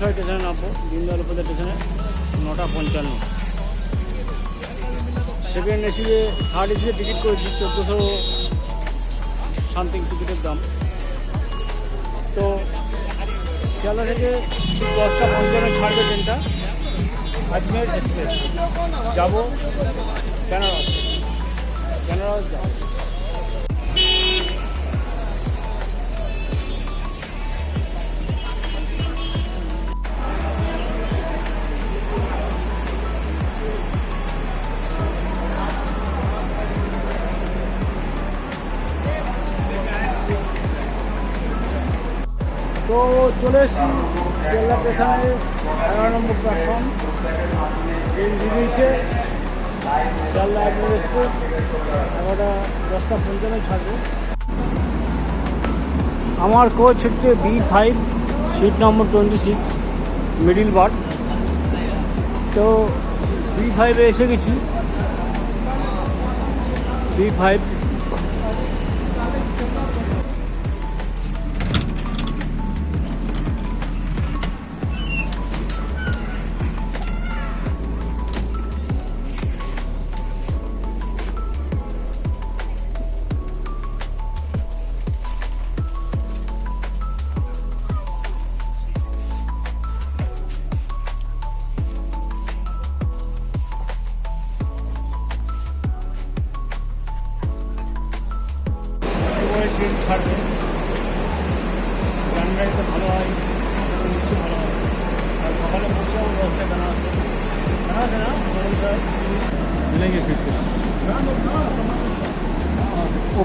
সরাই স্টেশনে নামবো দীনদয়াল উপাধ্যায় স্টেশনে নটা পঞ্চান্ন। সেকেন্ড এসিতে থার্ড এসিতে টিকিট করেছি, চোদ্দোশো সামথিং টিকিটের দাম। তো শিয়ালদা থেকে দশটা পঞ্চান্ন ছাড়বে ট্রেনটা। আজমের এক্সপ্রেস। যাব বেনারস। বেনারস যাব। তো চলে এসেছি শিয়ালদা স্টেশনে এগারো নম্বর প্ল্যাটফর্ম ট্রেন দিয়ে দিয়েছে শিয়ালদা একবার এক্সপ্রেস এগারোটা দশটা পঞ্চান্ন ছাড়বে। আমার কোচ হচ্ছে B five seat number twenty six middle berth তো বি ফাইভে এসে গেছি। বি ফাইভ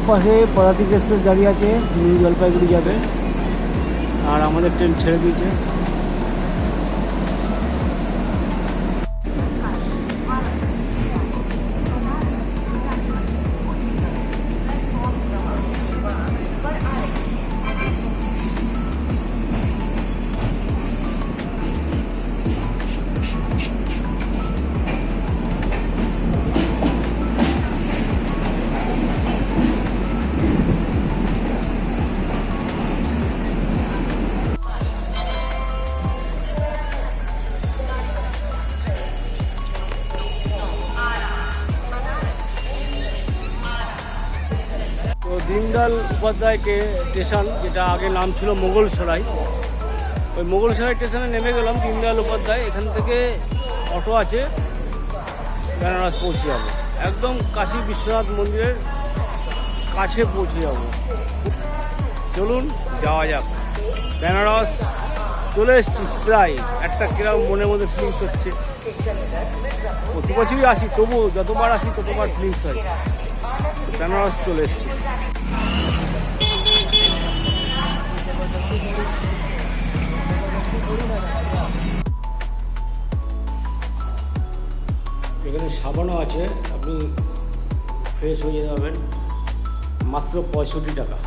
পাশে পদাতিক এক্সপ্রেস দাঁড়িয়ে আছে নিউ জলপাইগুড়ি যাবে। আর আমাদের ট্রেন ছেড়ে দিয়েছে। উপাধ্যায়কে স্টেশন, যেটা আগে নাম ছিল মোগল সরাই ওই মোগল সরাই স্টেশনে নেমে গেলাম দীনদয়াল উপাধ্যায়। এখান থেকে অটো আছে, বেনারস পৌঁছে যাব। একদম কাশী বিশ্বনাথ মন্দিরের কাছে পৌঁছে যাব। চলুন, যাওয়া যাক। বেনারস চলে এসছি প্রায়। একটা কিরম মনের মধ্যে ফিলিংস হচ্ছে। প্রতি বছরই আসি তবু যতবার আসি, ততবার ফিলিংস হয়। বেনারস চলে এসছি। এখানে সাবানও আছে, আপনি ফ্রেশ হয়ে যাবেন মাত্র পঁয়ষট্টি টাকা।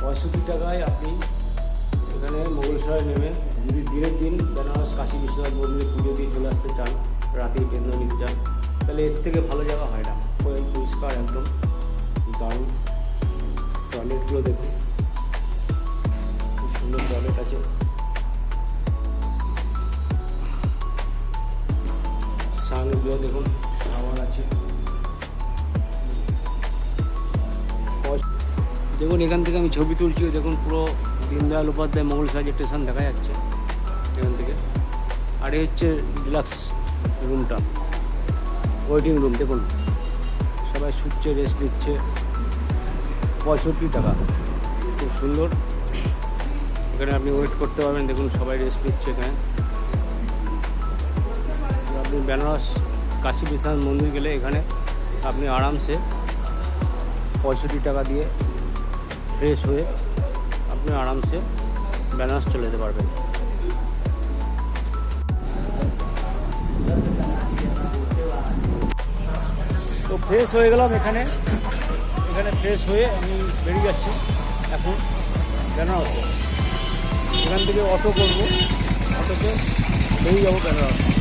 পঁয়ষট্টি টাকায় আপনি এখানে মোগলসরায় নেমে যদি দিনের দিন বেনারস, কাশী, বিশ্বনাথ মন্দিরে পুজো দিয়ে চলে আসতে চান, রাতেই কেন্দ্র নিতে চান, তাহলে এর থেকে ভালো জায়গা হয় না। পরি- পরিষ্কার একদম। দারুণ। টয়লেটগুলো দেখুন। খুব সুন্দর টয়লেট আছে। দেখুন সাবান আছে। দেখুন, এখান থেকে আমি ছবি তুলছি দেখুন পুরো দীনদয়াল উপাধ্যায় মোগল সাজ স্টেশন দেখা যাচ্ছে, এখান থেকে। আর এই হচ্ছে ডিলাক্স রুমটা, ওয়েটিং রুম, দেখুন। সবাই শুচ্ছে, রেস্ট নিচ্ছে। পঁয়ষট্টি টাকা, খুব সুন্দর। এখানে আপনি ওয়েট করতে পারবেন, দেখুন সবাই রেস্ট নিচ্ছে এখানে। আপনি বেনারস কাশী বিশ্বনাথ মন্দির গেলে এখানে আপনি আরামসে পঁয়ষট্টি টাকা দিয়ে ফ্রেশ হয়ে আপনি আরামসে বেনারস চলে যেতে পারবেন। তো ফ্রেশ হয়ে গেলাম এখানে। এখানে ফ্রেশ হয়ে আমি বেরিয়ে যাচ্ছি এখন বেনারসে। এখান থেকে অটো করব। অটোতে বেরিয়ে যাব বেনারস।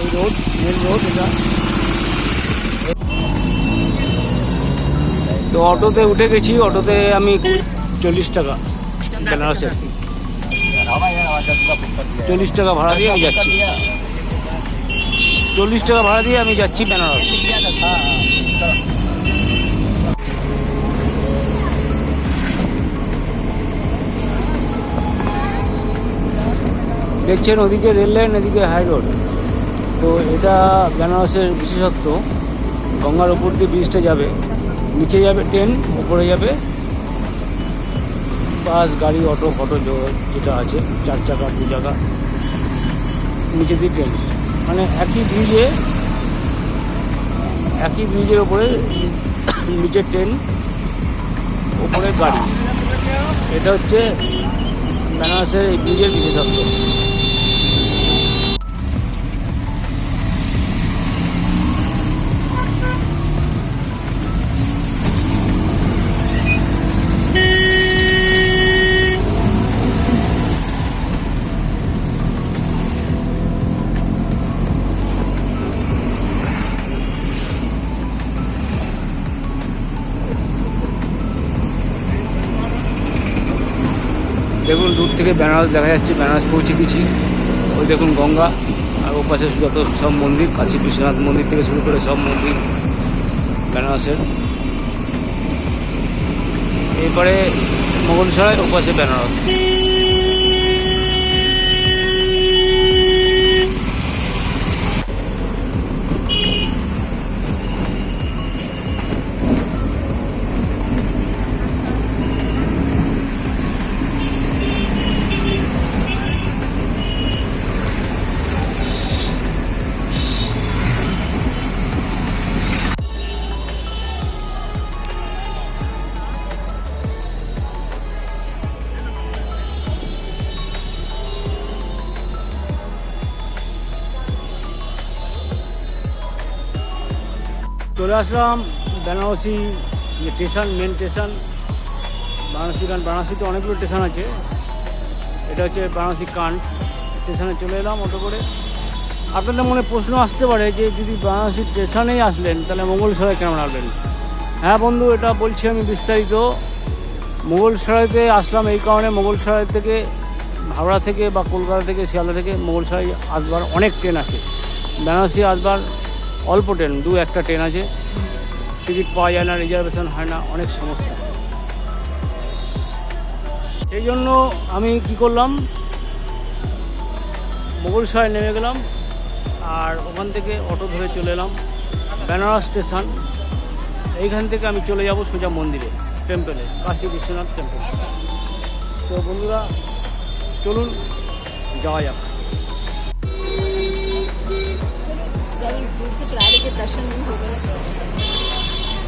এই রোড মেন রোড এটা। তো অটোতে উঠে গেছি, অটোতে আমি চল্লিশ টাকা বেনারসে চল্লিশ টাকা ভাড়া দিয়ে আমি যাচ্ছি। চল্লিশ টাকা ভাড়া দিয়ে আমি যাচ্ছি বেনারস। দেখছেন ওদিকে রেল লাইন, এদিকে হাই রোড। তো এটা বেনারসের বিশেষত্ব। গঙ্গার উপর দিয়ে ব্রিজটা যাবে, নিচে যাবে ট্রেন উপরে যাবে বাস গাড়ি অটো ফটো যেটা আছে, চার চাকা, দু চাকা, নিচে দিয়ে ট্রেন মানে একই ব্রিজে একই ব্রিজের ওপরে নিচে ট্রেন ওপরে গাড়ি। এটা হচ্ছে বেনারসের এই ব্রিজের বিশেষত্ব। দূর থেকে বেনারস দেখা যাচ্ছে, বেনারস পৌঁছে গেছি। ওই দেখুন গঙ্গা, আর ও পাশে যত সব মন্দির, কাশী বিশ্বনাথ মন্দির থেকে শুরু করে সব মন্দির বেনারসের। এরপরে মোগলসরাই ও পাশে বেনারস। আসলাম, বেনারসি যে স্টেশন মেন স্টেশন বারাণসী কান বারাণসীতে অনেকগুলো স্টেশন আছে। এটা হচ্ছে বারাণসী কান। স্টেশনে চলে এলাম অটো করে। আপনাদের মনে প্রশ্ন আসতে পারে যে, যদি বারাণসী স্টেশনেই আসলেন, তাহলে মোগলসরাই কেমন আসবেন হ্যাঁ বন্ধু, এটা বলছি আমি বিস্তারিত। মোগল সরাইতে আসলাম এই কারণে মোগলসরাই থেকে হাওড়া থেকে বা কলকাতা থেকে শিয়ালদা থেকে মোগলসরাই আসবার অনেক ট্রেন আছে। বেনারসি আসবার অল্প ট্রেন দু একটা ট্রেন আছে। টিকিট পাওয়া যায় না রিজার্ভেশন হয় না অনেক সমস্যা সেই জন্য আমি কি করলাম মোগলসরাই নেমে গেলাম আর ওখান থেকে অটো ধরে চলে এলাম বেনারস স্টেশন এইখান থেকে আমি চলে যাব সোজা মন্দিরে টেম্পেলে কাশী বিশ্বনাথ টেম্পল তো বন্ধুরা চলুন যাওয়া যাক जब दूर से चुरा लेके दर्शन नहीं हो गए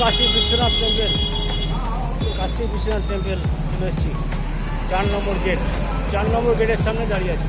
কাশী বিশ্বনাথ টেম্পল কাশী বিশ্বনাথ টেম্পল চলে এসেছি। চার নম্বর গেট চার নম্বর গেটের সামনে দাঁড়িয়ে আছি।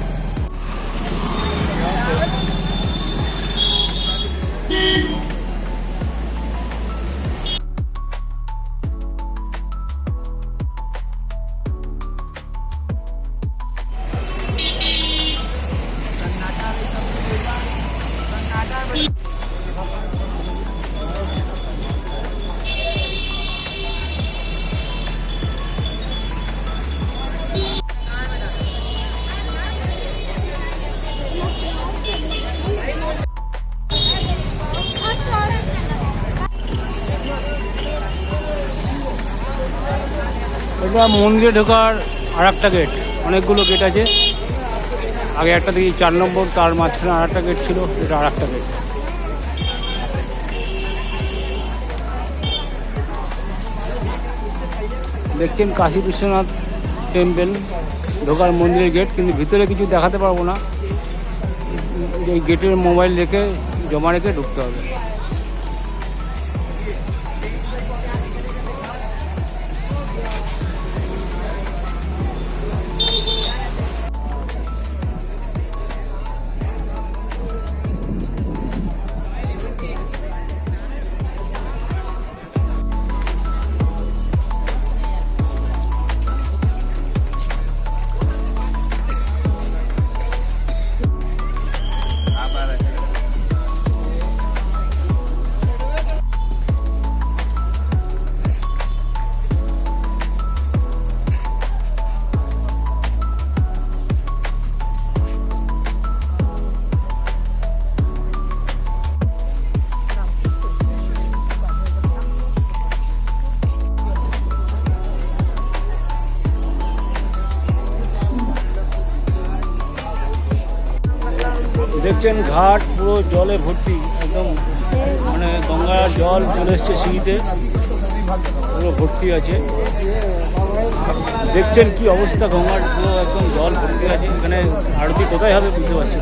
এটা মন্দিরে ঢোকার আর একটা গেট অনেকগুলো গেট আছে। আগে একটা দেখি চার নম্বর, তার মাঝখানে আর একটা গেট ছিল, এটা আর একটা গেট দেখছেন কাশী বিশ্বনাথ টেম্পেল ঢোকার মন্দিরের গেট কিন্তু ভিতরে কিছু দেখাতে পারব না। এই গেটের মোবাইল রেখে জমা রেখে ঢুকতে হবে। দেখছেন ঘাট, পুরো জলে ভর্তি, একদম মানে গঙ্গার জল চলে এসছে সিঁড়িতে। পুরো ভর্তি আছে। দেখছেন কি অবস্থা গঙ্গার, পুরো একদম জল ভর্তি আছে। এখানে আরতি কোথায় হবে বুঝতে পারছি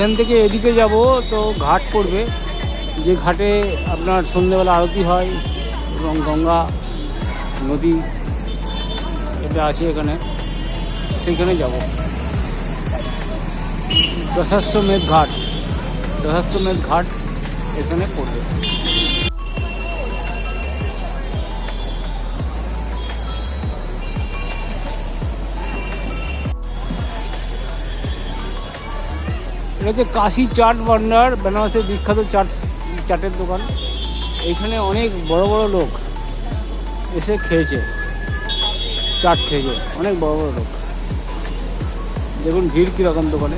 এখান থেকে এদিকে যাব, তো ঘাট পড়বে। যে ঘাটে আপনার সন্ধ্যেবেলা আরতি হয়, এবং গঙ্গা নদী এটা আছে এখানে, সেইখানে যাব। দশাশ্বমেধ ঘাট দশাশ্বমেধ ঘাট এখানে পড়বে। এটা হচ্ছে কাশি চাট ভান্ডার, বেনারসের বিখ্যাত চাট, চাটের দোকান। এখানে অনেক বড় বড় লোক এসে খেয়েছে, চাট খেয়েছে। অনেক বড় বড় লোক। দেখুন ভিড় কীরকম দোকানে।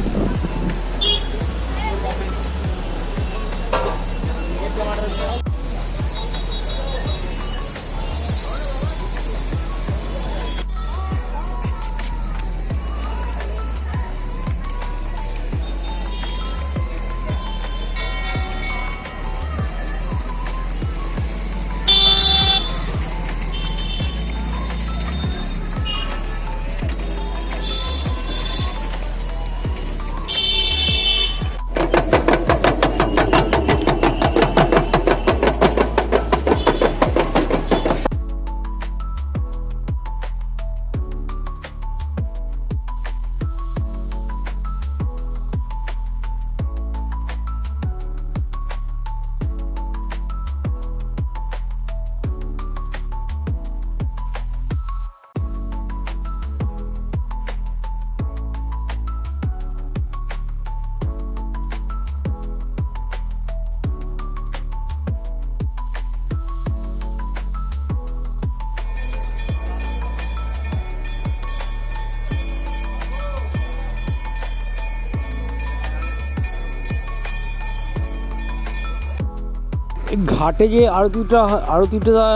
ঘাটে যে আরতিটা আরতিটা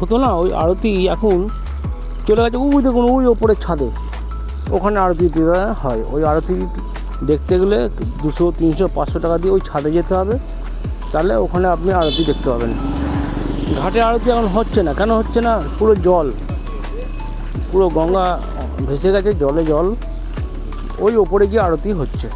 হতো না, ওই আরতি এখন চলে গেছে। ওই দেখুন, ওই ওপরের ছাদে। ওখানে আরতিটা হয়। ওই আরতি দেখতে গেলে দুশো, তিনশো, পাঁচশো টাকা দিয়ে ওই ছাদে যেতে হবে। তাহলে ওখানে আপনি আরতি দেখতে পাবেন। ঘাটে আরতি এখন হচ্ছে না। কেন হচ্ছে না? পুরো জল। পুরো গঙ্গা ভেসে গেছে, জলে জল। ওই ওপরে গিয়ে আরতি হচ্ছে।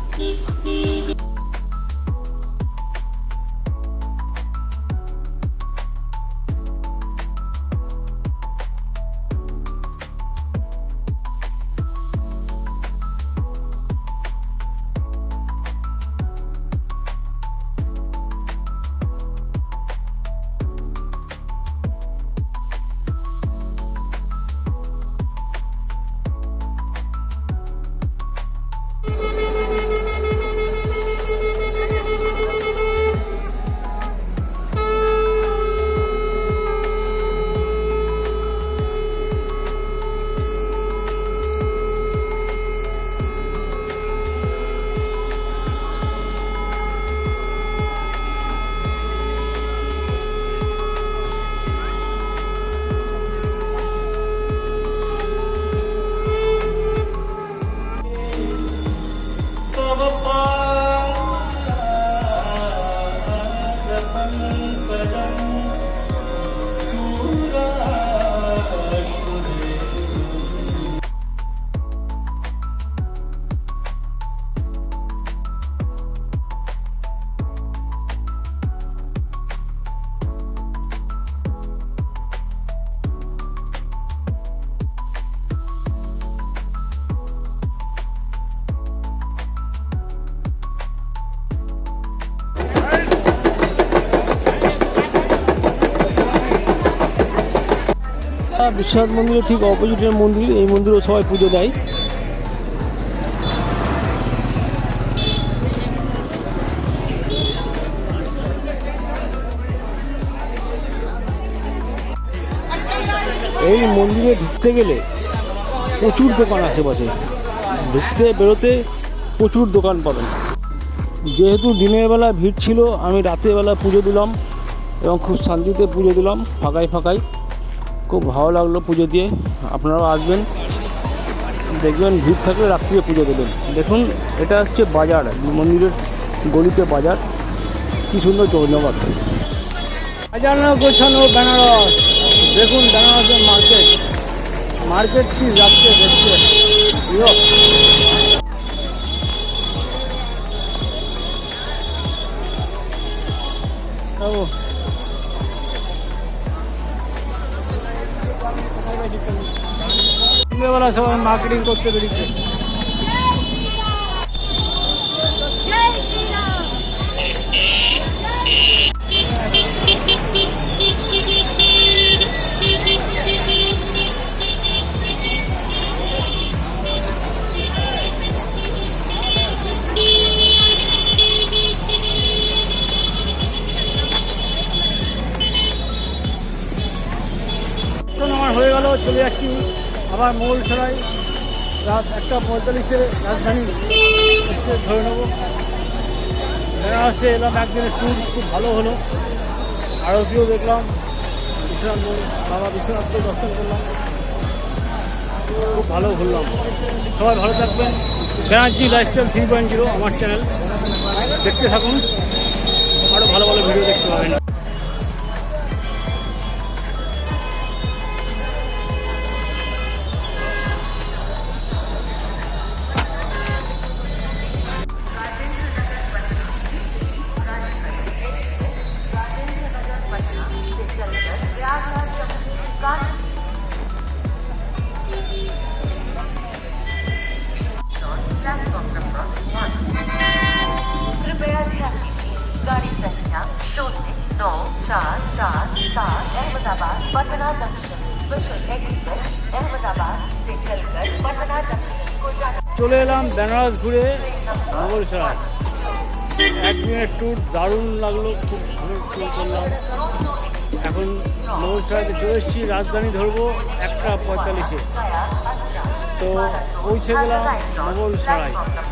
বিশ্বনাথ মন্দিরের ঠিক অপোজিটের মন্দির, এই মন্দিরেও সবাই পুজো দেয়। এই মন্দিরে ঢুকতে গেলে প্রচুর দোকান আশেপাশে ঢুকতে বেরোতে প্রচুর দোকান পাবেন। যেহেতু দিনের বেলা ভিড় ছিল, আমি রাতের বেলা পুজো দিলাম এবং খুব শান্তিতে পুজো দিলাম ফাঁকায় ফাঁকায় খুব ভালো লাগল পুজো দিয়ে। আপনারাও আসবেন। দেখবেন, ভিড় থাকলে রাত্রিরে পুজো দেবেন। দেখুন, এটা হচ্ছে বাজার, মন্দিরের গলিতে বাজার। কী সুন্দর ধন্যবাদ সাজানো গোছানো বেনারস। দেখুন, বেনারসের মার্কেট মার্কেট কি যাচ্ছে, দেখছে। ইয়ো। সবাই মার্কেটিং করতে বেরিয়েছে। আবার মোগলসরাই রাত একটা পঁয়তাল্লিশে রাজধানী ধরে নেব। বেনারসে এলাম একদিনের ট্যুর খুব ভালো হলো। আরতিও দেখলাম, বিশ্বনাথ বাবা বিশ্বনাথকে দর্শন করলাম। খুব ভালো ঘুরলাম। সবাই ভালো থাকবেন। Banerjee lifestyle three point zero আমার চ্যানেল দেখতে থাকুন। আরও ভালো ভালো ভিডিও দেখতে পাবেন। চলে এলাম বেনারস ঘুরে এক দিনের ট্যুর দারুণ লাগল, খুব ভালো ট্যুর করলাম। এখন মোগলসরাইতে চলে এসেছি, রাজধানী ধরবো একটা পঁয়তাল্লিশে। তো পৌঁছে গেলাম মোগলসরাই platform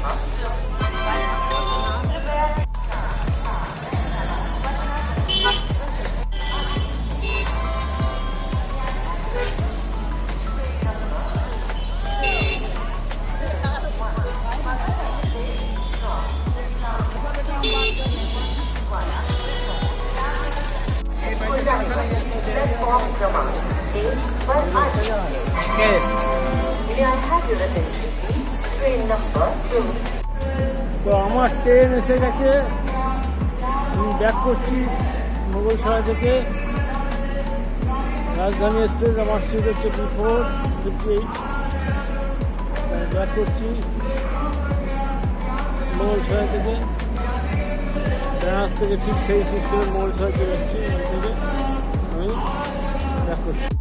তো আমার ট্রেন এসে গেছে। আমি ব্যাক করছি মোগল মোগলসরাই থেকে। রাজধানী এক্সপ্রেস আমার সিট হচ্ছে two four fifty eight back করছি মোগল মোগলসরাই থেকে। বেনারস থেকে ঠিক সেই সিস্টেমে মোগলসরাই চলে এসেছি। ওই থেকে Yeah.